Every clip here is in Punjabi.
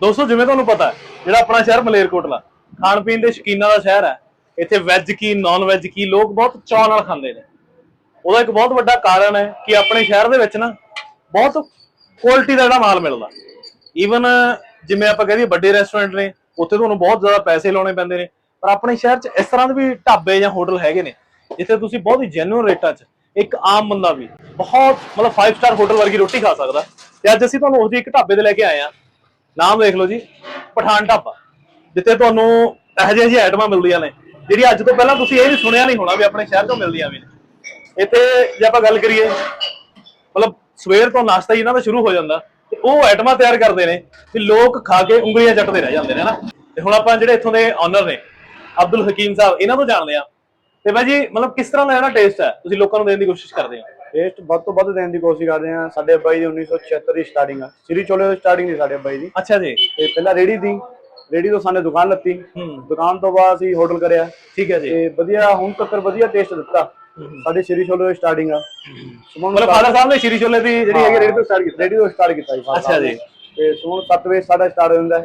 ਦੋਸਤੋ ਜਿਵੇਂ ਤੁਹਾਨੂੰ ਪਤਾ ਹੈ, ਜਿਹੜਾ ਆਪਣਾ ਸ਼ਹਿਰ ਮਲੇਰਕੋਟਲਾ ਖਾਣ ਪੀਣ ਦੇ ਸ਼ੌਕੀਨਾਂ ਦਾ ਸ਼ਹਿਰ ਹੈ ਇੱਥੇ ਵੈਜ ਕੀ ਨਾਨ ਵੈਜ ਕੀ ਲੋਕ ਬਹੁਤ ਚਾਅ ਨਾਲ ਖਾਂਦੇ ਨੇ। ਉਹਦਾ ਇੱਕ ਬਹੁਤ ਵੱਡਾ ਕਾਰਨ ਹੈ ਕਿ ਆਪਣੇ ਸ਼ਹਿਰ ਦੇ ਵਿੱਚ ਨਾ ਬਹੁਤ ਕੁਆਲਿਟੀ ਦਾ ਜਿਹੜਾ ਮਾਲ ਮਿਲਦਾ। ਈਵਨ ਜਿਵੇਂ ਆਪਾਂ ਕਹਦੇ ਵੱਡੇ ਰੈਸਟੋਰੈਂਟ ਨੇ ਉੱਥੇ ਤੁਹਾਨੂੰ ਬਹੁਤ ਜ਼ਿਆਦਾ ਪੈਸੇ ਲਾਉਣੇ ਪੈਂਦੇ ਨੇ ਪਰ ਆਪਣੇ ਸ਼ਹਿਰ 'ਚ ਇਸ ਤਰ੍ਹਾਂ ਦੇ ਵੀ ਢਾਬੇ ਜਾਂ ਹੋਟਲ ਹੈਗੇ ਨੇ ਜਿੱਥੇ ਤੁਸੀਂ ਬਹੁਤ ਹੀ ਜੈਨੂਇਨ ਰੇਟਾਂ 'ਚ ਇੱਕ ਆਮ ਬੰਦਾ ਵੀ ਬਹੁਤ ਮਤਲਬ 5 ਸਟਾਰ ਹੋਟਲ ਵਰਗੀ ਰੋਟੀ ਖਾ ਸਕਦਾ। ਤੇ ਅੱਜ ਅਸੀਂ ਤੁਹਾਨੂੰ ਉਸ ਦੀ ਇੱਕ ਢਾਬੇ ਤੇ ਲੈ ਕੇ ਆਏ ਆ ਨਾਮ ਦੇਖ ਲਓ ਜੀ, ਪਠਾਨ ਢਾਬਾ, ਜਿੱਥੇ ਤੁਹਾਨੂੰ ਇਹੋ ਜਿਹੇ ਜਿਹੀ ਆਈਟਮਾਂ ਮਿਲਦੀਆਂ ਨੇ, ਜਿਹੜੀ ਅੱਜ ਤੋਂ ਪਹਿਲਾਂ ਤੁਸੀਂ ਇਹ ਵੀ ਸੁਣਿਆ ਨਹੀਂ ਹੋਣਾ ਵੀ ਆਪਣੇ ਸ਼ਹਿਰ ਤੋਂ ਮਿਲਦੀਆਂ ਵੀ ਨੇ। ਇੱਥੇ ਜੇ ਆਪਾਂ ਗੱਲ ਕਰੀਏ, ਮਤਲਬ ਸਵੇਰ ਤੋਂ ਨਾਸ਼ਤਾ ਹੀ ਇਹਨਾਂ ਦਾ ਸ਼ੁਰੂ ਹੋ ਜਾਂਦਾ, ਤੇ ਉਹ ਆਈਟਮਾਂ ਤਿਆਰ ਕਰਦੇ ਨੇ ਕਿ ਲੋਕ ਖਾ ਕੇ ਉਂਗਲੀਆਂ ਚੱਟਦੇ ਰਹਿ ਜਾਂਦੇ ਨੇ, ਹਨਾ? ਤੇ ਹੁਣ ਆਪਾਂ ਜਿਹੜੇ ਇੱਥੋਂ ਦੇ ਓਨਰ ਨੇ, ਅਬਦੁਲ ਹਕੀਮ ਸਾਹਿਬ, ਇਹਨਾਂ ਤੋਂ ਜਾਣਦੇ ਆ ਤੇ ਬਾਈ ਜੀ, ਮਤਲਬ ਕਿਸ ਤਰ੍ਹਾਂ ਦਾ ਇਹਨਾਂ ਟੇਸਟ ਹੈ? ਤੁਸੀਂ ਲੋਕਾਂ ਨੂੰ ਦੇਣ ਦੀ ਕੋਸ਼ਿਸ਼ ਕਰਦੇ ਹੋ। ਟੇਸਟ ਵੱਧ ਤੋਂ ਵੱਧ ਦੇਣ ਦੀ ਕੋਸ਼ਿਸ਼ ਕਰਦੇ ਆ ਸਾਡੇ ਬਾਈ ਦੀ 1976 ਦੀ ਸਟਾਰਟਿੰਗ ਆ। ਸ੍ਰੀ ਚੋਲੇ ਤੋਂ ਸਟਾਰਟਿੰਗ ਦੀ ਸਾਡੇ ਬਾਈ ਦੀ। ਅੱਛਾ ਜੀ। ਤੇ ਪਹਿਲਾਂ ਰੇੜੀ ਦੀ ਰੇੜੀ ਤੋਂ ਸਾਨੇ ਦੁਕਾਨ ਲੱਤੀ। ਦੁਕਾਨ ਤੋਂ ਬਾਅਦ ਅਸੀਂ ਹੋਟਲ ਕਰਿਆ। ਠੀਕ ਹੈ ਜੀ। ਤੇ ਵਧੀਆ ਹੁਣ ਤੱਕ ਵਧੀਆ ਟੇਸਟ ਦਿੱਤਾ। ਸਾਡੇ ਸ੍ਰੀ ਚੋਲੇ ਤੋਂ ਸਟਾਰਟਿੰਗ ਆ। ਮਤਲਬ ਫਾਦਰ ਸਾਹਿਬ ਨੇ ਸ਼੍ਰੀ ਛੋਲੇ ਦੀ ਜਿਹੜੀ ਹੈਗੀ ਰੇਡੀ ਤੋਂ ਸਟਾਰਟ ਕੀਤੀ। ਰੇੜੀ ਤੋਂ ਸਟਾਰਟ ਕੀਤਾ ਜੀ ਅੱਛਾ ਜੀ। ਤੇ ਸੁਮਨ 7 ਵਜੇ ਸਾਡਾ ਸਟਾਰਟ ਹੋ ਜਾਂਦਾ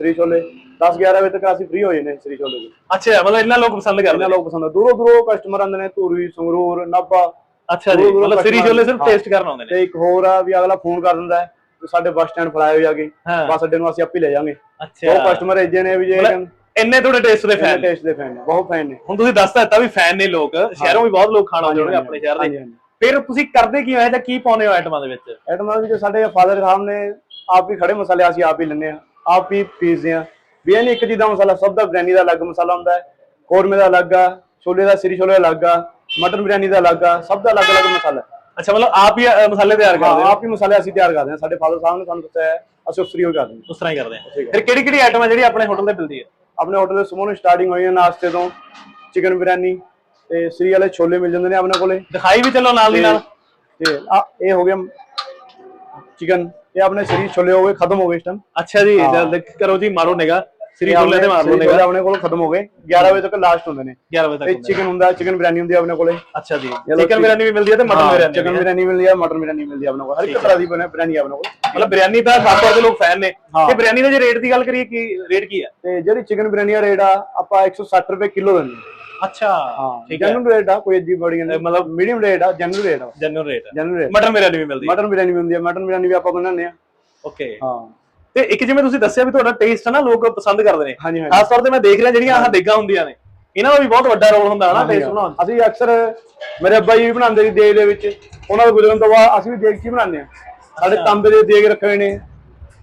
ਸ੍ਰੀ ਚੋਲੇ। 10 11 ਵਜੇ ਤੱਕ ਅਸੀਂ ਫ੍ਰੀ ਹੋ ਜਾਂਦੇ ਸ੍ਰੀ ਚੋਲੇ ਤੋਂ ਅੱਛਾ ਮਤਲਬ ਇਹਨਾਂ ਲੋਕ ਪਸੰਦ ਕਰਦੇ ਨੇ। ਲੋਕ ਪਸੰਦ ਦੂਰੋਂ ਦੂਰੋਂ ਕਸਟਮਰ ਆਉਂਦੇ ਨੇ ਧੂਰੀ ਸੰਗਰੂਰ ਨਾਭਾ। ਅੱਛਾ ਜੀ ਮਤਲਬ ਸ਼੍ਰੀ ਛੋਲੇ ਸਿਰਫ। ਟੇਸਟ ਕਰਨ ਆਉਂਦੇ ਨੇ। ਤੇ ਇੱਕ ਹੋਰ ਆ ਵੀ ਅਗਲਾ ਫੋਨ ਕਰ ਦਿੰਦਾ ਹੈ ਸਾਡੇ ਬੱਸ ਸਟੈਂਡ ਫੜਾਏ ਹੋ ਜਾ ਕੇ। ਬੱਸ ਅੱਡੇ ਨੂੰ ਅਸੀਂ ਆਪੇ ਲੈ ਜਾਵਾਂਗੇ। ਅੱਛਾ। ਉਹ ਕਸਟਮਰ ਏਜੇ ਨੇ ਵੀ ਜੇ ਇੰਨੇ ਤੁਹਾਡੇ ਟੇਸਟ ਦੇ ਫੈਨ ਟੇਸਟ ਦੇ ਫੈਨ ਬਹੁਤ ਫੈਨ ਨੇ। ਹੁਣ ਤੁਸੀਂ ਦੱਸਤਾ ਦਿੱਤਾ ਵੀ ਫੈਨ ਨੇ ਲੋਕ ਸ਼ਹਿਰੋਂ ਵੀ ਬਹੁਤ ਲੋਕ ਖਾਣਾ ਆਉਂਦੇ ਹੋਣਗੇ ਆਪਣੇ ਸ਼ਹਿਰ ਦੇ। ਫਿਰ ਤੁਸੀਂ ਕਰਦੇ ਕੀ ਹੋ ਇਹ ਜਾਂ ਕੀ ਪਾਉਂਦੇ ਹੋ ਆਈਟਮਾਂ ਦੇ ਵਿੱਚ? ਐਟਮਾਂ ਵਿੱਚ ਸਾਡੇ ਫਾਦਰ ਸਾਹਿਬ ਨੇ ਆਪ ਹੀ ਖੜੇ ਮਸਾਲੇ ਅਸੀਂ ਆਪ ਹੀ ਲੈਂਦੇ ਆ ਆਪ ਹੀ ਪੀਸਦੇ ਆ ਵੀ ਇਹ ਨਹੀਂ ਇੱਕ ਚੀਜ਼ ਦਾ ਮਸਾਲਾ ਸਭ ਦਾ ਬਿਰਿਆਨੀ ਦਾ ਅਲੱਗ ਮਸਾਲਾ ਹੁੰਦਾ ਹੈ। ਕੋਰਮੇ ਦਾ ਅਲੱਗ ਆ ਛੋਲੇ ਦਾ ਸ੍ਰੀ ਛੋਲੇ ਦਾ ਅਲੱਗ ਆ। ਮਟਨ ਬਿਰਿਆਨੀ ਦਾ ਅਲੱਗ ਆ ਸਭ ਦਾ ਅਲੱਗ ਅਲੱਗ ਮਸਾਲਾ। ਹੈ। ਅੱਛਾ ਮਤਲਬ ਆਪ ਹੀ ਅ, ਮਸਾਲੇ ਤਿਆਰ ਕਰਦੇ ਹਾਂ? ਹੋ ਆਪ ਹੀ ਮਸਾਲੇ ਅਸੀਂ ਤਿਆਰ ਕਰਦੇ ਹਾਂ। ਸਾਡੇ ਫਾਦਰ ਸਾਹਿਬ ਨੇ ਸਾਨੂੰ ਦੱਸਿਆ ਹੈ, ਅਸੀਂ ਉਸ ਤਰੀਕੇ ਕਰਦੇ ਹਾਂ। ਉਸ ਤਰ੍ਹਾਂ ਹੀ ਕਰਦੇ ਆ ਫਿਰ ਕਿਹੜੀ ਕਿਹੜੀ ਆਈਟਮ ਹੈ ਜਿਹੜੀ ਆਪਣੇ ਹੋਟਲ ਤੇ ਮਿਲਦੀ ਹੈ? ਆਪਣੇ ਹੋਟਲ ਦੇ ਸਮੂਹ ਸਟਾਰਟਿੰਗ ਹੋਈ ਹੈ ਨਾਸ਼ਤੇ ਤੋਂ ਚਿਕਨ ਬਿਰਿਆਨੀ ਤੇ ਸ੍ਰੀ ਵਾਲੇ ਛੋਲੇ ਮਿਲ ਜਾਂਦੇ ਨੇ ਆਪਣੇ ਕੋਲੇ। ਦਿਖਾਈ ਵੀ ਚੱਲੋ ਨਾਲ ਦੀ ਨਾਲ। ਤੇ ਆ ਇਹ ਹੋ ਗਿਆ ਚਿਕਨ ਇਹ ਆਪਣੇ ਸ੍ਰੀ ਛੋਲੇ ਹੋ ਗਏ ਖਤਮ ਹੋ ਗਏ ਇਸ ਟਾਈਮ ਅੱਛਾ ਜੀ ਜਲਦ ਕਰੋ ਜੀ ਮਾਰੋ ਨਿਗਾ ਸ੍ਰੀ ਛੋਲੇ ਤੇ ਮਾਰ ਲਓ ਨਿਗਾ ਆਪਣੇ ਕੋਲ ਖਤਮ ਹੋ ਗਏ। 11 ਵਜੇ ਤੱਕ ਲਾਸਟ ਹੁੰਦੇ ਨੇ। 11 ਵਜੇ ਤੱਕ ਚਿਕਨ ਹੁੰਦਾ ਚਿਕਨ ਬਿਰਿਆਨੀ ਹੁੰਦੀ ਆਪਣੇ ਕੋਲੇ। ਅੱਛਾ ਜੀ। ਚਿਕਨ। ਬਿਰਿਆਨੀ ਵੀ ਮਿਲਦੀ ਹੈ ਤੇ ਮਟਨ ਬਿਰਿਆਨੀ ਚਿਕਨ। ਬਿਰਿਆਨੀ ਮਿਲਦੀ ਹੈ ਮਟਨ ਬਿਰਿਆਨੀ ਮਿਲਦੀ ਹੈ ਆਪਣੇ ਕੋਲ। ਹਰ ਇੱਕ ਤਰ੍ਹਾਂ ਦੀ ਬਣੇ ਬਿਰਿਆਨੀ ਆਪਣੇ ਕੋਲ। ਮਤਲਬ ਬਿਰਿਆਨੀ ਤਾਂ ਖਾਸ ਤੌਰ ਤੇ ਲੋਕ ਫੈਨ ਨੇ। ਤੇ ਬਿਰਿਆਨੀ ਦੇ ਜੇ ਰੇਟ ਦੀ ਗੱਲ ਕਰੀਏ ਕੀ ਰੇਟ ਕੀ ਹੈ ਤੇ ਜਿਹੜੀ ਚਿਕਨ ਬਿਰਿਆਨੀ ਦਾ ਰੇਟ ਆ ਆਪਾਂ 160 ਰੁਪਏ ਕਿਲੋ ਦਿੰਦੇ ਹਾਂ। ਅੱਛਾ ਹਾਂ ਠੀਕ ਹੈ ਜਨਰਲ ਰੇਟ ਆ ਕੋਈ ਅੱਜੀ ਬੜੀ ਮਤਲਬ ਮੀਡੀਅਮ ਰੇਟ ਆ ਜਨਰਲ ਰੇਟ ਆ। ਜੈਨੂਨ ਰੇਟ ਹੈ ਜਨਰਲ ਰੇਟ ਮਟਨ ਬਿਰਿਆਨੀ ਵੀ ਮਿਲਦੀ ਮਟਨ ਬਿਰਿਆਨੀ ਵੀ ਹੁੰਦੀ ਹੈ ਮਟਨ ਬਿਰਿਆਨੀ ਵੀ ਆਪਾਂ ਬਣਾਉਂਦੇ ਆ। ਓਕੇ ਹਾਂ। ਤੇ ਇੱਕ ਜਿਵੇਂ ਤੁਸੀਂ ਦੱਸਿਆ ਵੀ ਤੁਹਾਡਾ ਟੇਸਟ ਹੈ ਨਾ ਲੋਕ ਪਸੰਦ ਕਰਦੇ ਨੇ। ਹਾਂਜੀ ਹਾਂਜੀ। ਖਾਸ ਤੌਰ ਤੇ ਮੈਂ ਦੇਖ ਰਿਹਾ ਜਿਹੜੀਆਂ ਆਹ ਦੇਗਾਂ ਹੁੰਦੀਆਂ ਨੇ। ਇਹਨਾਂ ਦਾ ਵੀ ਬਹੁਤ ਵੱਡਾ ਰੋਲ ਹੁੰਦਾ ਹੈ ਨਾ ਟੇਸਟ ਬਣਾਉਣ 'ਚ। ਅਸੀਂ ਅਕਸਰ ਮੇਰੇ ਅੱਬਾ ਜੀ ਵੀ ਬਣਾਉਂਦੇ ਸੀ ਦੇਗ ਦੇ ਵਿੱਚ। ਉਹਨਾਂ ਦੇ ਗੁਜ਼ਰਨ ਤੋਂ ਬਾਅਦ ਅਸੀਂ ਵੀ ਦੇਗ 'ਚ ਹੀ ਬਣਾਉਂਦੇ ਆ ਸਾਡੇ ਤਾਂਬੇ ਦੇ ਦੇਗ ਰੱਖੇ ਹੋਏ ਨੇ।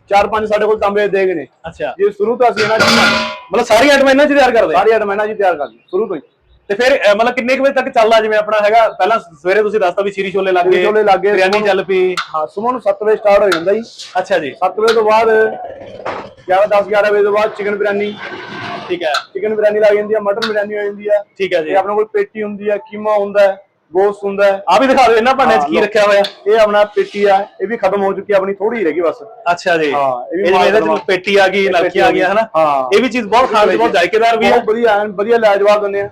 ਚਾਰ ਪੰਜ ਸਾਡੇ ਕੋਲ ਤਾਂਬੇ ਦੇ ਦੇਗ ਨੇ। ਅੱਛਾ। ਜੇ ਸ਼ੁਰੂ ਤੋਂ ਅਸੀਂ ਇਹਨਾਂ ਬਣਾਉਂਦੇ ਮਤਲਬ ਸਾਰੀ ਆਈਟਮ ਇਹਨਾਂ 'ਚ ਤਿਆਰ ਕਰਦੇ ਆ? ਸਾਰੀ ਆਈਟਮ ਇਹਨਾਂ ਹੀ ਤਿਆਰ ਕਰਦੇ ਸ਼ੁਰੂ ਤੋਂ ਹੀ। ਤੇ ਫਿਰ ਅਹ, ਮਤਲਬ ਕਿੰਨੇ ਕੁ ਵਜੇ ਤੱਕ ਚੱਲਦਾ ਜਿਵੇਂ ਆਪਣਾ ਹੈਗਾ? ਪਹਿਲਾਂ ਸਵੇਰੇ ਤੁਸੀਂ ਦੱਸਤਾ ਵੀ ਸ਼ੀਰੀ ਛੋਲੇ ਲੱਗ ਗਏ ਛੋਲੇ ਲੱਗ ਗਏ, ਬਿਰਿਆਨੀ ਚੱਲ ਪਈ। ਹਾਂ ਸੁਬਹ ਨੂੰ 7 ਵਜੇ ਸਟਾਰਟ ਹੋ ਜਾਂਦਾ ਜੀ। ਅੱਛਾ ਜੀ। 7 ਵਜੇ ਤੋਂ ਬਾਅਦ 11 10 11 ਵਜੇ ਤੋਂ ਬਾਅਦ ਚਿਕਨ ਬਿਰਿਆਨੀ ਠੀਕ ਹੈ। ਚਿਕਨ ਬਿਰਿਆਨੀ ਲੱਗ ਜਾਂਦੀ ਆ ਮਟਨ ਬਿਰਿਆਨੀ ਹੋ ਜਾਂਦੀ ਆ ਠੀਕ ਹੈ ਜੀ। ਤੇ ਆਪਣੇ ਕੋਲ ਪੇਟੀ ਹੁੰਦੀ ਆ ਕੀਮਾ ਹੁੰਦਾ ਹੈ ਗੋਸ਼ਤ ਹੁੰਦਾ ਹੈ। ਆ ਵੀ ਦਿਖਾ ਦਿਓ ਇਹਨਾਂ ਭਾਂਡਿਆਂ 'ਚ ਕੀ ਰੱਖਿਆ ਹੋਇਆ? ਇਹ ਆਪਣਾ ਪੇਟੀ ਆ ਇਹ ਵੀ ਖਤਮ ਹੋ ਚੁੱਕੀ ਆ ਆਪਣੀ ਥੋੜੀ ਰਹਿ ਗਈ ਬਸ। ਅੱਛਾ ਜੀ। ਹਾਂ, ਇਹ ਵੀ ਜਿਵੇਂ ਇਹਦੇ 'ਚ ਪੇਟੀ ਆ ਗਈ ਨਲਕੀ ਆ ਗਿਆ ਹਨਾ? ਹਾਂ। ਇਹ ਵੀ ਚੀਜ਼ ਬਹੁਤ ਖਾਣ 'ਚ ਬਹੁਤ ਜਾਇਕੇਦਾਰ ਵੀ ਹੈ। ਬਹੁਤ ਵਧੀਆ ਐਨ ਵਧੀਆ ਲਾਜਵਾਬ ਦਿੰਦੇ ਆ।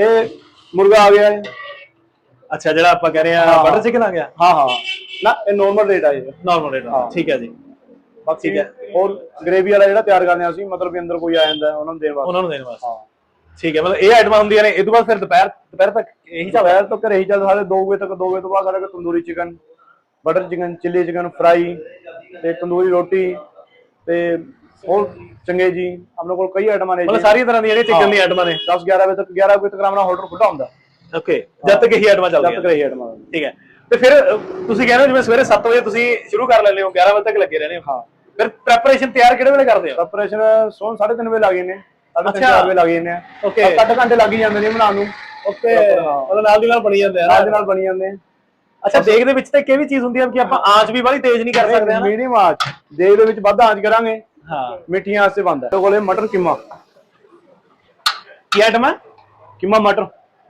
ਇਹ ਮੁਰਗਾ ਆ ਗਿਆ ਹੈ। ਅੱਛਾ ਜਿਹੜਾ ਆਪਾਂ ਕਹਿ ਰਹੇ ਆ ਹਾਂ। ਬਟਰ ਚਿਕਨ ਆ ਗਿਆ? ਹਾਂ ਹਾਂ। ਨਾ ਇਹ ਨੋਰਮਲ ਰੇਟ ਆ ਇਹ ਨਾਰਮਲ ਰੇਟ ਠੀਕ ਹੈ ਜੀ। ਬਾਕੀ ਠੀਕ ਹੈ। ਹੋਰ ਗ੍ਰੇਵੀ ਵਾਲਾ ਜਿਹੜਾ ਤਿਆਰ ਕਰਦੇ ਆ ਅਸੀਂ ਮਤਲਬ ਵੀ ਅੰਦਰ ਕੋਈ ਆ ਜਾਂਦਾ ਹੈ, ਉਹਨਾਂ ਨੂੰ ਦੇਣ ਵਾਸਤੇ। ਉਹਨਾਂ ਨੂੰ ਦੇਣ ਵਾਸਤੇ। ਹਾਂ। ਠੀਕ ਹੈ ਮਤਲਬ ਇਹ ਆਈਟਮਾਂ ਹੁੰਦੀਆਂ ਨੇ ਇਹ ਤੋਂ ਬਾਅਦ ਫਿਰ ਦੁਪਹਿਰ ਦੁਪਹਿਰ ਤੱਕ ਇਹੀ ਚੱਲਦਾ? ਦੁਪਹਿਰ ਤੋਂ ਘਰੇ ਹੀ ਚੱਲ ਸਾਡੇ 2 ਵਜੇ ਤੱਕ 2 ਵਜੇ ਤੋਂ ਬਾਅਦ ਕੋਲ tandoori chicken butter chicken chilli chicken fry ਤੇ ਤੰਦੂਰੀ ਰੋਟੀ ਤੇ ਹੋਰ ਚੰਗੇ ਜੀ ਆਪਣੇ ਕੋਲ ਕਈ ਆਈਟਮਾਂ ਨੇ ਮਤਲਬ ਜੀ ਸਾਰੀਆਂ ਤਰ੍ਹਾਂ ਦੀਆਂ ਜਿਹੜੀਆਂ ਚਿਕਨ ਦੀਆਂ ਆਈਟਮਾਂ ਨੇ। 10 11 ਵਜੇ ਤੱਕ 11 ਵਜੇ ਤੱਕ ਆਪਣਾ ਆਰਡਰ ਖੁੱਲਾ ਹੁੰਦਾ। ਓਕੇ ਜਦ ਤੱਕ ਇਹੀ ਆਈਟਮਾਂ ਜਦ ਚੱਲਦੀਆਂ ਤੱਕ ਰਹੀ ਆਈਟਮਾਂ ਠੀਕ ਹੈ। ਤੇ ਫਿਰ ਅਹ, ਤੁਸੀਂ ਕਹਿੰਦੇ ਹੋ ਜਿਵੇਂ ਸਵੇਰੇ 7 ਵਜੇ ਤੁਸੀਂ ਸ਼ੁਰੂ ਕਰ ਲੈਂਦੇ ਹੋ 11 ਵਜੇ ਤੱਕ ਲੱਗੇ ਰਹਿੰਦੇ ਹੋ। ਹਾਂ। ਫਿਰ ਪ੍ਰੈਪਰੇਸ਼ਨ ਤਿਆਰ ਕਿਹੜੇ ਵੇਲੇ ਕਰਦੇ ਹੋ? ਆਪਰੇਸ਼ਨ ਸੋਨ 3:30 ਵਜੇ ਲੱਗ ਜਾਂਦੇ ਸਾਢੇ ਤਿੰਨ, ਅੱਛਾ। ਚਾਰ ਵਜੇ ਲੱਗ ਜਾਂਦੇ ਆ। ਓਕੇ ਅੱਠ ਘੰਟੇ ਲੱਗ ਹੀ ਜਾਂਦੇ ਨੇ ਬਣਾਉਣ ਨੂੰ। ਓਕੇ। ਮਤਲਬ ਨਾਲ ਦੀ ਨਾਲ ਬਣੀ ਜਾਂਦੇ ਆ ਨਾਲ ਨਾ ਦੇ ਨਾਲ ਬਣੀ ਜਾਂਦੇ ਆ। ਅੱਛਾ ਦੇਗ ਦੇ ਵਿੱਚ ਤਾਂ ਇੱਕ ਇਹ ਵੀ ਚੀਜ਼ ਹੁੰਦੀ ਹੈ ਕਿ ਆਪਾਂ ਆਂਚ ਵੀ ਬੜੀ ਤੇਜ਼ ਨਹੀਂ ਕਰ ਸਕਦੇ ਹਨਾ ਮੀਡੀਅਮ ਆਂਚ। ਦੇਗ ਦੇ ਵਿੱਚ ਵੱਧ ਆਂਚ ਕਰਾਂਗੇ। ਹਾਂ। ਮਿੱਠੀਆਂ ਆਂਚ ਤੇ ਬੰਦਾ ਤੇ ਕੋਲੇ ਮਟਰ ਕੀਮਾ। ਕੀ ਆਈਟਮ ਹੈ ਕੀਮਾ ਮਟਰ।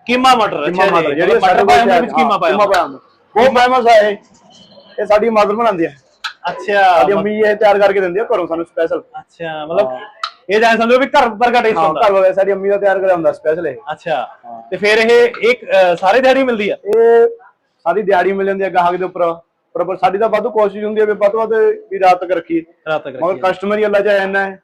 ਕੀਮਾ ਮਟਰ ਮਟਰ ਜੀ। ਜਿਹੜੀ ਮਟਰ ਪਾਇਆ ਹੁੰਦਾ ਵਿੱਚ ਕੀਮਾ ਪਾਇਆ ਹੁੰਦਾ। ਬਹੁਤ ਫੇਮਸ ਹੈ ਇਹ। ਇਹ ਸਾਡੀ ਮਦਰ ਬਣਾਉਂਦੀ ਹੈ ਅੱਛਾ ਸਾਡੀ ਅੰਮੀ ਇਹ ਤਿਆਰ ਕਰਕੇ ਦਿੰਦੀ ਹੈ ਘਰੋਂ ਸਾਨੂੰ ਸਪੈਸ਼ਲ ਅੱਛਾ ਮਤਲਬ ਇਹ ਜਾਣ ਸਮਝੋ ਵੀ ਘਰ ਵਰਗਾ ਟੇਸਟ ਹੁੰਦਾ। ਘਰ ਵਾਲੇ ਸਾਡੀ ਅੰਮੀ ਦਾ ਤਿਆਰ ਕਰਿਆ ਹੁੰਦਾ ਸਪੈਸ਼ਲ ਇਹ। ਅੱਛਾ ਤੇ ਫਿਰ ਇਹ ਇੱਕ ਸਾਰੇ ਦਿਹਾੜੀ ਮਿਲਦੀ ਆ? ਇਹ ਸਾਡੀ ਦਿਹਾੜੀ ਮਿਲ ਜਾਂਦੀ ਹੈ ਗਾਹਕ ਦੇ ਉੱਪਰ। ਪਰ ਸਾਡੀ ਤਾਂ ਵਾਧੂ ਕੋਸ਼ਿਸ਼ ਹੁੰਦੀ ਹੈ ਵੀ ਵੱਧ ਵੱਧ ਵੀ ਰਾਤ ਤੱਕ ਰੱਖੀਏ। ਰਾਤ ਤੱਕ ਮਗਰ ਕਸਟਮਰ ਹੀ ਅੱਲਾ ਚਾਹ ਇੰਨਾ ਹੈ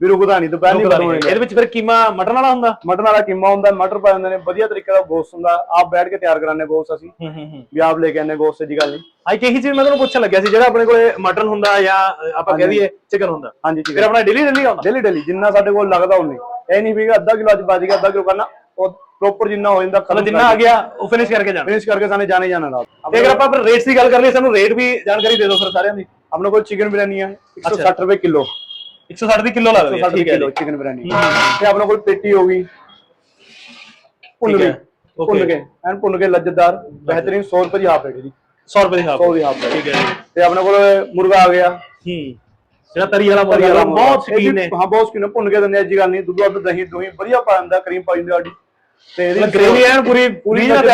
ਵੀ ਰੁਕਦਾ ਨਹੀਂ ਦੁਪਹਿਰ ਨਹੀਂ ਹੋਏਗਾ ਇਹਦੇ ਵਿੱਚ ਫਿਰ ਕੀਮਾ ਮਟਨ ਵਾਲਾ ਹੁੰਦਾ? ਮਟਨ ਵਾਲਾ ਕੀਮਾ ਹੁੰਦਾ ਮਟਰ ਪਾ ਜਾਂਦੇ ਨੇ ਵਧੀਆ ਤਰੀਕੇ ਦਾ ਗੋਸ਼ਤ ਹੁੰਦਾ। ਆਪ ਬੈਠ ਕੇ ਤਿਆਰ ਕਰਾਉਂਦੇ ਗੋਸ਼ਤ ਅਸੀਂ। ਹੂੰ ਹੂੰ ਹੂੰ। ਵੀ ਆਪ ਲੈ ਕੇ ਆਉਂਦੇ ਗੋਸ਼ਤ ਦੀ ਗੱਲ ਨਹੀਂ। ਕਿ ਇਹੀ ਚੀਜ਼ ਮੈਂ ਤੁਹਾਨੂੰ ਪੁੱਛਣ ਲੱਗਿਆ ਸੀ ਜਿਹੜਾ ਆਪਣੇ ਕੋਲੇ ਮਟਨ ਹੁੰਦਾ ਜਾਂ ਆਪਾਂ ਕਹਿ ਦਈਏ ਚਿਕਨ ਹੁੰਦਾ। ਹਾਂਜੀ ਫਿਰ ਆਪਣਾ ਡੇਲੀ ਡੇਲੀ ਆਉਂਦਾ ਡੇਲੀ ਡੇਲੀ ਜਿੰਨਾ ਸਾਡੇ ਕੋਲ ਲੱਗਦਾ ਉਨੀ। ਇਹ ਨਹੀਂ ਵੀ ਅੱਧਾ ਕਿਲੋ ਅੱਜ ਬਚ ਗਿਆ ਅੱਧਾ ਕਿਲੋ ਕਰਨਾ। ਉਹ ਪ੍ਰੋਪਰ ਜਿੰਨਾ ਹੋ ਜਾਂਦਾ ਮਤਲਬ ਜਿੰਨਾ ਆ ਗਿਆ ਉਹ ਫਿਨਿਸ਼ ਕਰਕੇ ਜਾਣਾ। ਫਿਨਿਸ਼ ਕਰਕੇ ਸਾਨੇ ਜਾਣੇ ਜਾਣਾ ਰਾਤ ਤੇ ਅਗਰ ਆਪਾਂ ਫਿਰ ਰੇਟਸ ਦੀ ਗੱਲ ਕਰ ਲਈਏ ਸਾਨੂੰ ਰੇਟ ਵੀ ਜਾਣਕਾਰੀ ਦੇ ਦਿਓ ਫਿਰ ਸਾਰਿਆਂ ਦੀ। ਆਪਣੇ ਕੋਲ ਚਿਕਨ ਬਿਰਿਆਨੀ ਹੈ 160 ਰੁਪਏ ਕਿਲੋ। 160 ਦੀ ਕਿਲੋ ਲੱਗਦੀ ਹੈ 160 ਠੀਕ ਹੈ ਕਿਲੋ ਚਿਕਨ ਬਿਰਿਆਨੀ ਤੇ ਆਪਣੇ ਕੋਲ ਪੇਟੀ ਹੋ ਗਈ। ਭੁੰਨ ਹੈ। ਭੁੰਨ ਐਨ ਕੇ ਲੱਜਦਾਰ। ਬਿਹਤਰੀਨ 100 ਰੁਪਏ ਦੀ ਹਾਫ ਪਲੇਟ ਜੀ। 100 ਰੁਪਏ ਦੀ ਹਾਫ 100 ਦੀ ਹਾਫ ਪਲੇਟ ਠੀਕ ਹੈ ਤੇ ਆਪਣੇ ਕੋਲ ਮੁਰਗਾ ਆ ਗਿਆ। ਹੂੰ। ਜਿਹੜਾ ਤਰੀ ਵਾਲਾ ਮੁਰਗਾ ਵਾਲਾ ਬਹੁਤ ਸ਼ਕੀਨ ਨੇ। ਹਾਂ ਬਹੁਤ ਸ਼ਕੀਨ ਭੁੰਨ ਕੇ ਦਿੰਦੇ ਆ ਜੀ ਗੱਲ ਨਹੀਂ ਦੁੱਧ ਦੁੱਧ ਦਹੀਂ ਦਹੀਂ ਵਧੀਆ ਪਾ ਦਿੰਦਾ ਕਰੀਮ ਪਾ ਦਿੰਦੇ ਸਾਡੀ। ਤੇ ਇਹਦੀ ਗ੍ਰੇਵੀ ਐਨ ਪੂਰੀ ਪੂਰੀ ਨਾਲ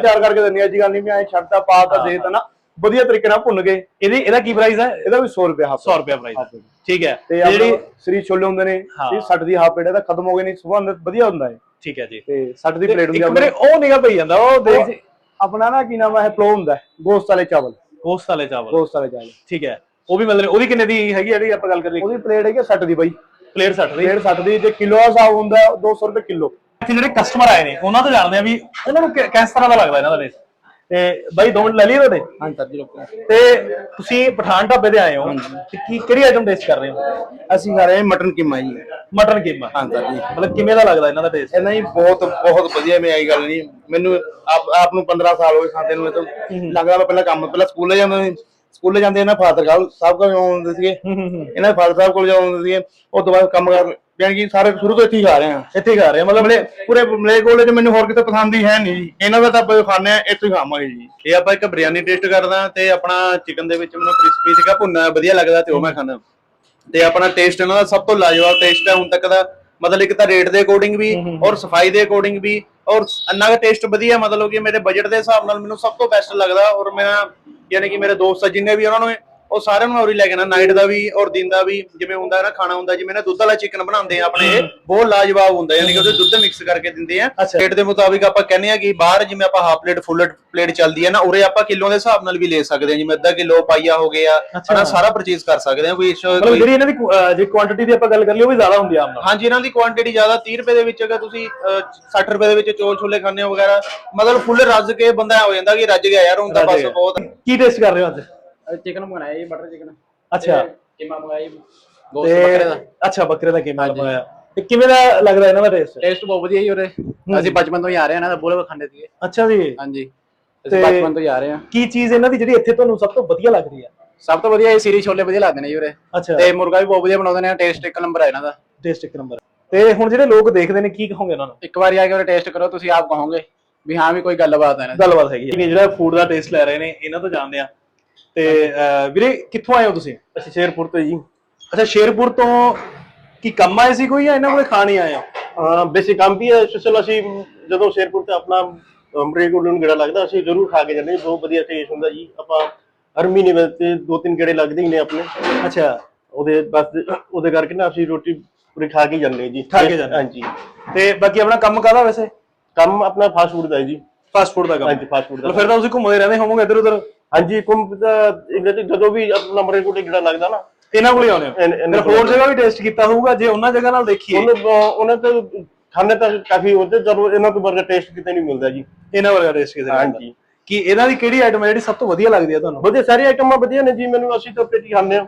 ਤਿਆਰ ਕਰਕੇ ਦਿੰਦੇ ਆ ਜੀ ਗੱਲ ਨਹੀਂ ਵੀ ਐ ਛੱਡਦਾ ਪਾ ਤਾਂ ਦੇ ਤਾ ਨਾ ਵਧੀਆ ਤਰੀਕੇ ਨਾਲ ਭੁੰਨ ਕੇ। ਇਹਦੀ ਇਹਦਾ ਕੀ ਪ੍ਰਾਈਸ ਹੈ ਇਹਦਾ ਵੀ 100 ਰੁਪਏ ਹਾਫ 100 ਰੁਪਏ ਪ੍ਰਾਈਸ ਠੀਕ ਹੈ। ਤੇ ਜਿਹੜੀ ਸ੍ਰੀ ਛੋਲੇ ਹੁੰਦੇ ਨੇ ਹਾਂ। ਇਹ 60 ਦੀ ਹਾਫ ਪਲੇਟ ਇਹਦਾ ਖਤਮ ਹੋ ਗਏ ਨਹੀਂ ਅੰਦਰ ਵਧੀਆ ਹੁੰਦਾ ਹੈ ਠੀਕ ਹੈ ਜੀ। ਤੇ 60 ਦੀ ਪਲੇਟ ਹੁੰਦੀ ਆ ਮੇਰੇ ਉਹ ਨਿਗਾ ਪਈ ਜਾਂਦਾ ਉਹ ਦੇਖ ਆਪਣਾ ਨਾ ਕੀ ਨਾਮ ਹੈ ਪਲੋ ਹੁੰਦਾ ਹੈ, ਗੋਸ਼ਤ ਵਾਲੇ ਚਾਵਲ। ਗੋਸ਼ਤ ਵਾਲੇ ਚਾਵਲ। ਗੋਸ਼ਤ ਵਾਲੇ ਚਾਵਲ। ਠੀਕ ਹੈ। ਉਹ ਵੀ ਰਹੇ ਉਹਦੀ ਕਿੰਨੇ ਦੀ ਹੈਗੀ ਜਿਹੜੀ ਆਪਾਂ ਗੱਲ ਕਰੀਏ? ਉਹਦੀ ਪਲੇਟ ਹੈਗੀ 60 ਦੀ ਬਾਈ। ਪਲੇਟ 60 ਦੀ? ਪਲੇਟ 60 ਦੀ ਜੇ ਕਿਲੋ ਦਾ ਹਿਸਾਬ ਹੁੰਦਾ ਹੈ, 200 ਰੁਪਏ ਕਿਲੋ। ਇੱਥੇ ਜਿਹੜੇ ਕਸਟਮਰ ਆਏ ਨੇ ਉਹਨਾਂ ਤੋਂ ਜਾਣਦੇ ਆ ਵੀ ਉਹਨਾਂ ਨੂੰ ਕਿ- ਕਿਸ ਤਰ੍ਹਾਂ ਦਾ ਲੱਗਦਾ ਇਹਨਾਂ ਦਾ ਟੇਸਟ ਤੇ ਬਾਈ ਦੋ ਮਿੰਟ ਲੈ ਲਈਏ ਤੁਹਾਡੇ? ਹਾਂ ਸਰ ਜੀ ਰੋਕੋ ਤੇ ਤੁਸੀਂ ਪਠਾਨ ਢਾਬੇ ਤੇ ਆਏ ਹੋ। ਤੇ ਕੀ ਕਿਹੜੀ ਆਈਟਮ ਟੇਸਟ ਕਰ ਰਹੇ ਹੋ? ਅਸੀਂ ਖਾ ਰਹੇ ਹਾਂ ਮਟਨ ਕੀਮਾ ਜੀ। ਮਟਨ ਕੀਮਾ। ਹਾਂ ਸਰ ਜੀ। ਮਤਲਬ ਕਿਵੇਂ ਦਾ ਲੱਗਦਾ ਇਹਨਾਂ ਦਾ ਟੇਸਟ ਇਹ ਨਹੀਂ ਬਹੁਤ ਬਹੁਤ ਵਧੀਆ ਮੈਂ ਆਈ ਗੱਲ ਨਹੀਂ। ਮੈਨੂੰ ਆਪ ਆਪ ਨੂੰ 15 ਸਾਲ ਹੋ ਗਏ ਖਾਂਦੇ ਨੂੰ ਇਹ ਤਾਂ ਲੱਗਦਾ ਮੈਂ ਪਹਿਲਾਂ ਕੰਮ ਪਹਿਲਾਂ ਸਕੂਲੇ ਜਾਂਦਾ ਸੀ। ਸਕੂਲੇ ਜਾਂਦੇ ਇਹਨਾਂ ਫਾਦਰ ਸਾਹਿਬ ਕੋਲ ਆਉਂਦੇ ਸੀਗੇ। ਇਹਨਾਂ ਦੇ ਫਾਦਰ ਸਾਹਿਬ ਕੋਲ ਜਾਂਦੇ ਸੀਗੇ। ਉਸ ਤੋਂ ਬਾਅਦ ਕੰਮ ਕਰ ਯਾਨੀ ਕਿ ਸਾਰੇ ਸ਼ੁਰੂ ਤੋਂ ਇੱਥੇ ਹੀ ਖਾ ਰਹੇ ਆ। ਇੱਥੇ ਹੀ ਖਾ ਰਹੇ ਆ। ਮਤਲਬ ਮਲੇ ਪੂਰੇ ਮਲੇ ਕੋਲੇ ਚ ਮੈਨੂੰ ਹੋਰ ਕਿਤੇ ਪਸੰਦ ਹੀ ਹੈ ਨਹੀਂ ਜੀ। ਇਹਨਾਂ ਦਾ ਤਾਂ ਖਾਣੇ ਆ ਇੱਥੋਂ ਹੀ ਖਾਵਾਂਗੇ ਜੀ। ਇਹ ਆਪਾਂ ਇੱਕ ਬਿਰਿਆਨੀ ਟੇਸਟ ਕਰਦਾ ਤੇ ਆਪਣਾ ਚਿਕਨ ਦੇ ਵਿੱਚ ਮੈਨੂੰ ਕ੍ਰਿਸਪੀ ਸੀਗਾ ਭੁੰਨਾ ਵਧੀਆ ਲੱਗਦਾ ਤੇ ਉਹ ਮੈਂ ਖਾਂਦਾ। ਤੇ ਆਪਣਾ ਟੇਸਟ ਇਹਨਾਂ ਦਾ ਸਭ ਤੋਂ ਲਾਜਵਾਬ ਟੇਸਟ ਹੈ ਹੁਣ ਤੱਕ ਦਾ। ਮਤਲਬ ਇੱਕ ਤਾਂ ਰੇਟ ਦੇ ਅਕੋਰਡਿੰਗ ਵੀ ਔਰ ਸਫ਼ਾਈ ਦੇ ਅਕੋਰਡਿੰਗ ਵੀ। ਔਰ ਇੰਨਾ ਕੁ ਟੇਸਟ ਵਧੀਆ ਮਤਲਬ ਕਿ ਮੇਰੇ ਬਜਟ ਦੇ ਹਿਸਾਬ ਨਾਲ ਮੈਨੂੰ ਸਭ ਤੋਂ ਬੈਸਟ ਲੱਗਦਾ ਔਰ ਮੈਂ ਯਾਨੀ ਕਿ ਮੇਰੇ ਦੋਸਤ ਆ ਜਿੰਨੇ ਵੀ ਉਹਨਾਂ ਨੂੰ ਉਹ ਸਾਰਿਆਂ ਨੂੰ ਉਰੀ ਲੈ ਕੇ ਨਾ ਨਾਈਟ ਦਾ ਵੀ ਔਰ ਦਿਨ ਦਾ ਵੀ ਜਿਵੇਂ ਹੁੰਦਾ ਹੈ ਨਾ ਖਾਣਾ ਹੁੰਦਾ ਜਿਵੇਂ ਨਾ ਦੁੱਧ ਵਾਲਾ ਚਿਕਨ ਬਣਾਉਂਦੇ ਆ ਆਪਣੇ ਬਹੁਤ ਲਾਜਵਾਬ ਹੁੰਦਾ ਯਾਨੀ ਕਿ ਉਹਦੇ ਦੁੱਧ ਮਿਕਸ ਕਰਕੇ ਦਿੰਦੇ ਆ। ਰੇਟ ਦੇ ਮੁਤਾਬਿਕ ਆਪਾਂ ਕਹਿੰਦੇ ਆ ਕਿ ਬਾਹਰ ਜਿਵੇਂ ਆਪਾਂ ਹਾਫ ਪਲੇਟ ਫੁੱਲ ਪਲੇਟ ਚੱਲਦੀ ਹੈ ਨਾ ਉਰੇ ਆਪਾਂ ਕਿਲੋ ਦੇ ਹਿਸਾਬ ਨਾਲ ਵੀ ਲੈ ਸਕਦੇ ਹਾਂ ਜਿਵੇਂ ਅੱਧਾ ਕਿਲੋ ਪਾਈਆ ਹੋ ਗਿਆ। ਹਨਾ ਸਾਰਾ ਪਰਚੇਸ ਕਰ ਸਕਦੇ ਹਾਂ ਕੋਈ ਇਸ- ਮਤਲਬ ਜਿਹੜੀ ਇਹਨਾਂ ਦੀ ਜੇ ਕੁਆਂਟੀਟੀ ਦੀ ਆਪਾਂ ਗੱਲ ਕਰ ਲਈਏ ਉਹ ਵੀ ਜ਼ਿਆਦਾ ਹੁੰਦੀ ਆ ਆਮ ਨਾਲ ਹਾਂਜੀ ਇਹਨਾਂ ਦੀ ਕੁਆਂਟੀਟੀ ਜ਼ਿਆਦਾ 30 ਰੁਪਏ ਦੇ ਵਿੱਚ ਅਗਰ ਤੁਸੀਂ ਅਹ, 60 ਰੁਪਏ ਦੇ ਵਿੱਚ ਚੋਲ ਛੋਲੇ ਖਾਣੇ ਹੋ ਵਗੈਰਾ ਮਤਲਬ ਫੁੱਲ ਰੱਜ ਕੇ ਬੰਦਾ ਹੋ ਜਾਂਦਾ ਕਿ ਰੱਜ ਗਿਆ ਯਾਰ ਹੁਣ ਤਾਂ ਬਸ। ਬਹੁਤ ਕੀ ਟੇਸਟ ਕਰ ਰਹੇ ਹੋ ਅੱਜ ਚਿਕਨ ਮੰਗਾਇਆ ਜੀ ਬਟਰ ਚਿਕਨ ਅੱਛਾ। ਕੀਮਾ ਮੰਗਾਇਆ ਜੀ ਗੋਸ਼ਤ ਬੱਕਰੇ ਦਾ। ਅੱਛਾ ਬੱਕਰੇ ਦਾ ਕੀਮਾ ਲਗਾਇਆ ਤੇ ਕਿਵੇਂ ਦਾ ਲੱਗਦਾ ਇਹਨਾਂ ਦਾ ਟੇਸਟ ਟੇਸਟ ਬਹੁਤ ਵਧੀਆ ਜੀ ਉਰੇ। ਅਸੀਂ ਬਚਪਨ ਤੋਂ ਹੀ ਆ ਰਹੇ ਹਾਂ ਨਾ ਬੋਲੇ ਖਾਂਦੇ ਸੀਗੇ। ਅੱਛਾ ਜੀ। ਹਾਂਜੀ। ਅਸੀਂ ਬਚਪਨ ਤੋਂ ਹੀ ਆ ਰਹੇ ਹਾਂ। ਕੀ ਚੀਜ਼ ਇਹਨਾਂ ਦੀ ਜਿਹੜੀ ਇੱਥੇ ਤੁਹਾਨੂੰ ਸਭ ਤੋਂ ਵਧੀਆ ਲੱਗ ਰਹੀ ਹੈ? ਸਭ ਤੋਂ ਵਧੀਆ ਇਹ ਸੀਰੀ ਛੋਲੇ ਵਧੀਆ ਲੱਗਦੇ ਨੇ ਜੀ ਉਰੇ। ਅੱਛਾ। ਤੇ ਮੁਰਗਾ ਵੀ ਬਹੁਤ ਵਧੀਆ ਬਣਾਉਂਦੇ ਨੇ ਟੇਸਟ ਇੱਕ ਨੰਬਰ ਹੈ ਇਹਨਾਂ ਦਾ। ਟੇਸਟ ਇੱਕ ਨੰਬਰ ਤੇ ਹੁਣ ਜਿਹੜੇ ਲੋਕ ਦੇਖਦੇ ਨੇ ਕੀ ਕਹੋਗੇ ਉਹਨਾਂ ਨੂੰ? ਇੱਕ ਵਾਰੀ ਆ ਕੇ ਉਰੇ ਟੇਸਟ ਕਰੋ ਤੁਸੀਂ ਆਪ ਕਹੋਗੇ। ਵੀ ਹਾਂ ਵੀ ਕੋਈ ਗੱਲਬਾਤ ਹੈ ਨਾ। ਗੱਲਬਾਤ ਹੈਗੀ ਜਿਹੜਾ ਫੂਡ ਦਾ ਟੇਸਟ ਲੈ ਰਹੇ ਨੇ ਇਹਨਾਂ ਤੋਂ ਜਾਣਦੇ ਆ ਤੇ ਵੀਰੇ ਕਿੱਥੋਂ ਆਏ ਹੋ ਤੁਸੀਂ? ਅਸੀਂ ਸ਼ੇਰਪੁਰ ਤੋਂ ਜੀ। ਅੱਛਾ ਸ਼ੇਰਪੁਰ ਤੋਂ ਕੀ ਕੰਮ ਆਏ ਸੀ ਕੋਈ ਜਾਂ ਇਹਨਾਂ ਕੋਲੇ ਖਾਣ ਹੀ ਆਏ ਹੋ? ਬੇਸਿਕ ਕੰਮ ਵੀ ਹੈ ਸਪੈਸ਼ਲ ਅਸੀਂ ਜਦੋਂ ਸ਼ੇਰਪੁਰ ਤੇ ਆਪਣਾ ਅਮਰੇ ਕੋਲ ਨੂੰ ਗੇੜਾ ਲੱਗਦਾ ਅਸੀਂ ਜ਼ਰੂਰ ਖਾ ਕੇ ਜਾਂਦੇ ਹਾਂ। ਬਹੁਤ ਵਧੀਆ ਟੇਸਟ ਹੁੰਦਾ ਜੀ। ਆਪਾਂ ਹਰ ਮਹੀਨੇ ਵਿੱਚ ਦੋ ਤਿੰਨ ਗੇੜੇ ਲੱਗਦੇ ਹੀ ਨੇ ਆਪਣੇ। ਅੱਛਾ। ਉਹਦੇ ਬਸ ਉਹਦੇ ਕਰਕੇ ਨਾ ਅਸੀਂ ਰੋਟੀ ਪੂਰੀ ਖਾ ਕੇ ਜਾਂਦੇ ਹਾਂ ਜੀ। ਖਾ ਕੇ ਜਾਂਦੇ। ਹਾਂਜੀ। ਤੇ ਬਾਕੀ ਆਪਣਾ ਕੰਮ ਕਾਹਦਾ ਵੈਸੇ? ਕੰਮ ਆਪਣਾ ਫਾਸਟ ਫੂਡ ਦਾ ਹੈ ਜੀ। ਫਾਸਟ ਫੂਡ ਦਾ ਕੰਮ। ਹਾਂਜੀ ਫਾਸਟ ਫੂਡ ਦਾ ਫਿਰ ਤਾਂ ਤੁਸੀਂ ਘੁੰਮਦੇ ਰਹਿੰਦੇ ਹੋਵੋਗੇ ਇੱਧਰ ਉੱਧਰ ਹਾਂਜੀ ਕੁੰਭ ਦਾ ਇਹਦੇ ਤੇ ਜਦੋਂ ਵੀ ਆਪਣਾ ਕੋਲ ਗੇੜਾ ਲੱਗਦਾ ਨਾ ਇਹਨਾਂ ਕੋਲੇ ਆਉਂਦੇ ਹੋ ਇਨ- ਇਹਨਾਂ ਫਿਰ ਜਗ੍ਹਾ ਵੀ ਟੇਸਟ ਕੀਤਾ ਹੋਊਗਾ ਜੇ ਉਹਨਾਂ ਜਗ੍ਹਾ ਨਾਲ ਦੇਖੀਏ। ਉਹਨੇ ਉਹਨੇ ਤਾਂ ਖਾਣੇ ਤਾਂ ਕਾਫੀ ਉਹਦੇ ਜਦੋਂ ਇਹਨਾਂ ਤੋਂ ਵਰਗਾ ਟੇਸਟ ਕਿਤੇ ਨਹੀਂ ਮਿਲਦਾ ਜੀ। ਇਹਨਾਂ ਵਰਗਾ ਟੇਸਟ ਕਿਤੇ ਨਹੀਂ ਹਾਂਜੀ। ਹੁੰਦਾ। ਕੀ ਇਹਨਾਂ ਦੀ ਕਿਹੜੀ ਆਈਟਮ ਹੈ ਜਿਹੜੀ ਸਭ ਤੋਂ ਵਧੀਆ ਲੱਗਦੀ ਹੈ ਤੁਹਾਨੂੰ? ਵਧੀਆ ਸਾਰੀ ਆਈਟਮਾਂ ਵਧੀਆ ਨੇ ਜੀ ਮੈਨੂੰ ਅਸੀਂ ਤਾਂ ਪੇਟੀ ਖਾਂਦੇ ਹਾਂ।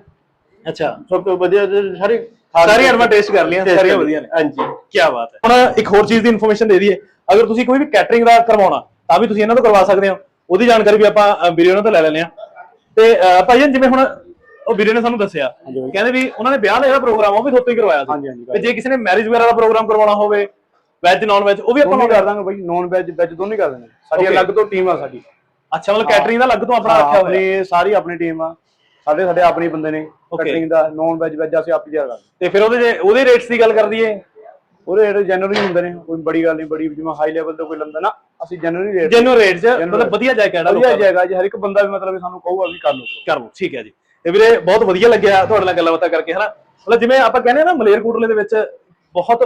ਅੱਛਾ। ਸਭ ਤੋਂ ਵਧੀਆ ਤੇ ਸਾਰੇ ਸਾਰੀਆਂ ਆਈਟਮਾਂ ਟੇਸਟ ਕਰ ਲਈਆਂ Taste ਸਾਰੀਆਂ ਕਰ ਵਧੀਆ ਨੇ। ਹਾਂਜੀ। ਕੀ ਬਾਤ ਹੈ। ਹੁਣ ਇੱਕ ਹੋਰ ਚੀਜ਼ ਦੀ ਇਨਫੋਰਮੇਸ਼ਨ ਦੇ ਦਈਏ। ਅਗਰ ਤੁਸੀਂ ਕੋਈ ਵੀ ਕੈਟਰਿੰਗ ਦਾ ਕਰਵਾਉਣਾ ਤਾਂ ਵੀ ਤੁਸੀਂ ਇਹਨਾਂ ਤੋਂ ਕਰਵਾ ਸਕਦੇ ਹੋ। ਉਹਦੀ ਜਾਣਕਾਰੀ ਵੀ ਆਪਾਂ ਵੀਰੇ ਉਹਨਾਂ ਤੋਂ ਲੈ ਲੈਂਦੇ ਆ ਤੇ ਭਾਈ ਜਾਨ ਜਿਵੇਂ ਹੁਣ ਉਹ ਵੀਰੇ ਨੇ ਸਾਨੂੰ ਦੱਸਿਆ ਕਹਿੰਦੇ ਵੀ ਉਹਨਾਂ ਨੇ ਵਿਆਹ ਦਾ ਜਿਹੜਾ ਪ੍ਰੋਗਰਾਮ ਉਹ ਵੀ ਥੋਤੋਂ ਹੀ ਕਰਵਾਇਆ ਸੀ। ਤੇ ਜੇ ਕਿਸੇ ਨੇ ਮੈਰਿਜ ਵਗੈਰਾ ਦਾ ਪ੍ਰੋਗਰਾਮ ਕਰਵਾਉਣਾ ਹੋਵੇ ਵੈਜ ਨਾਨ ਵੈਜ ਉਹ ਵੀ ਆਪਾਂ ਕਰ ਦਾਂਗੇ ਬਾਈ ਨੌਨ ਵੈਜ ਵੈਜ ਦੋਨੋਂ ਹੀ ਕਰ ਦਿੰਦੇ ਸਾਡੀ. ਅਲੱਗ ਤੋਂ ਟੀਮ ਆ ਸਾਡੀ। ਅੱਛਾ ਮਤਲਬ ਕੈਟਰਿੰਗ ਦਾ ਅਲੱਗ ਤੋਂ ਆਪਣਾ ਰੱਖਿਆ ਹੋਇਆ। ਆਪਣੀ ਸਾਰੀ ਆਪਣੀ ਟੀਮ ਆ। ਸਾਡੇ ਸਾਡੇ ਆਪਣੀ ਬੰਦੇ ਨੇ ਕਟਿੰਗ ਦਾ ਨੌਨ ਵੈਜ ਵੈਜ ਅਸੀਂ ਆਪ ਹੀ ਤਿਆਰ ਕਰਦੇ ਤੇ ਫਿਰ ਉਹਦੇ ਜੇ ਉਹਦੇ ਰੇਟਸ ਦੀ ਗੱਲ ਕਰ ਦਈਏ ਉਹਦੇ ਰੇਟ ਜਨਰਲੀ ਹੁੰਦੇ ਨੇ ਕੋਈ ਬੜੀ ਗੱਲ ਨਹੀਂ ਬੜੀ ਜਿਵੇਂ ਹਾਈ ਲੈਵਲ ਤੇ ਕੋਈ ਲੰਦਾ ਨਾ ਅਸੀਂ ਜਨਰਲੀ ਰੇਟ ਜੈਨੂਅਲ ਰੇਟ 'ਚ ਮਤਲਬ ਵਧੀਆ ਜਾਇ ਕਿਹੜਾ ਵਧੀਆ ਜਾਏਗਾ ਜੀ ਹਰ ਇੱਕ ਬੰਦਾ ਵੀ ਮਤਲਬ ਸਾਨੂੰ ਕਹੂਗਾ ਵੀ ਕਰ ਲਓ। ਕਰ ਲਓ ਠੀਕ ਹੈ ਜੀ। ਤੇ ਵੀਰੇ ਬਹੁਤ ਵਧੀਆ ਲੱਗਿਆ ਤੁਹਾਡੇ ਨਾਲ ਗੱਲਾਂ ਬਾਤਾਂ ਕਰਕੇ ਹਨਾ? ਮਤਲਬ ਜਿਵੇਂ ਆਪਾਂ ਕਹਿੰਦੇ ਆ ਨਾ ਮਲੇਰਕੋਟਲੇ ਦੇ ਵਿੱਚ ਬਹੁਤ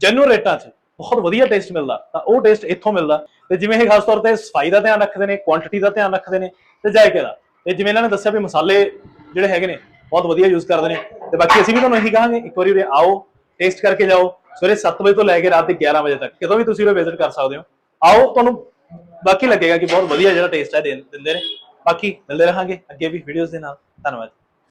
ਜੈਨੂਅਲ ਰੇਟਾਂ 'ਚ ਬਹੁਤ ਵਧੀਆ ਟੇਸਟ ਮਿਲਦਾ ਤਾਂ ਉਹ ਟੇਸਟ ਇੱਥੋਂ ਮਿਲਦਾ। ਤੇ ਜਿਵੇਂ ਇਹ ਖਾਸ ਤੌਰ ਤੇ ਸਫ਼ਾਈ ਦਾ ਧਿਆਨ ਰੱਖਦੇ ਨੇ ਕੁਆਂਟੀਟੀ ਦਾ ਧਿਆਨ ਰੱਖਦੇ ਨੇ ਤੇ ਜਾਇਕੇ ਦਾ। ਤੇ ਜਿਵੇਂ ਇਹਨਾਂ ਨੇ ਦੱਸਿਆ ਵੀ ਮਸਾਲੇ ਜਿਹੜੇ ਹੈਗੇ ਨੇ ਬਹੁਤ ਵਧੀਆ ਯੂਜ਼ ਕਰਦੇ ਨੇ। ਤੇ ਬਾਕੀ ਅਸੀਂ ਵੀ ਤੁਹਾਨੂੰ ਇਹੀ ਕਹਾਂਗੇ ਇੱਕ ਵਾਰੀ ਉਰੇ ਆਓ ਟੇਸਟ ਕਰਕੇ ਜਾਓ। ਸਵੇਰੇ 7 ਵਜੇ ਤੋਂ ਲੈ ਕੇ ਰਾਤ ਦੇ 11 ਵਜੇ ਤੱਕ। ਕਿਤੋਂ ਵੀ ਤੁਸੀਂ ਉਰੇ ਵਿਜ਼ਿਟ ਕਰ ਸਕਦੇ ਹੋ। ਆਓ, ਤੁਹਾਨੂੰ ਬਾਕੀ ਲੱਗੇਗਾ ਕਿ ਬਹੁਤ ਵਧੀਆ ਜਿਹੜਾ ਟੇਸਟ ਹੈ ਦੇ- ਦਿੰਦੇ ਨੇ। ਬਾਕੀ ਮਿਲਦੇ ਰਹਾਂਗੇ ਅੱਗੇ ਵੀ ਵੀਡੀਓਜ਼ ਦੇ ਨਾਲ। ਧੰਨਵਾਦ।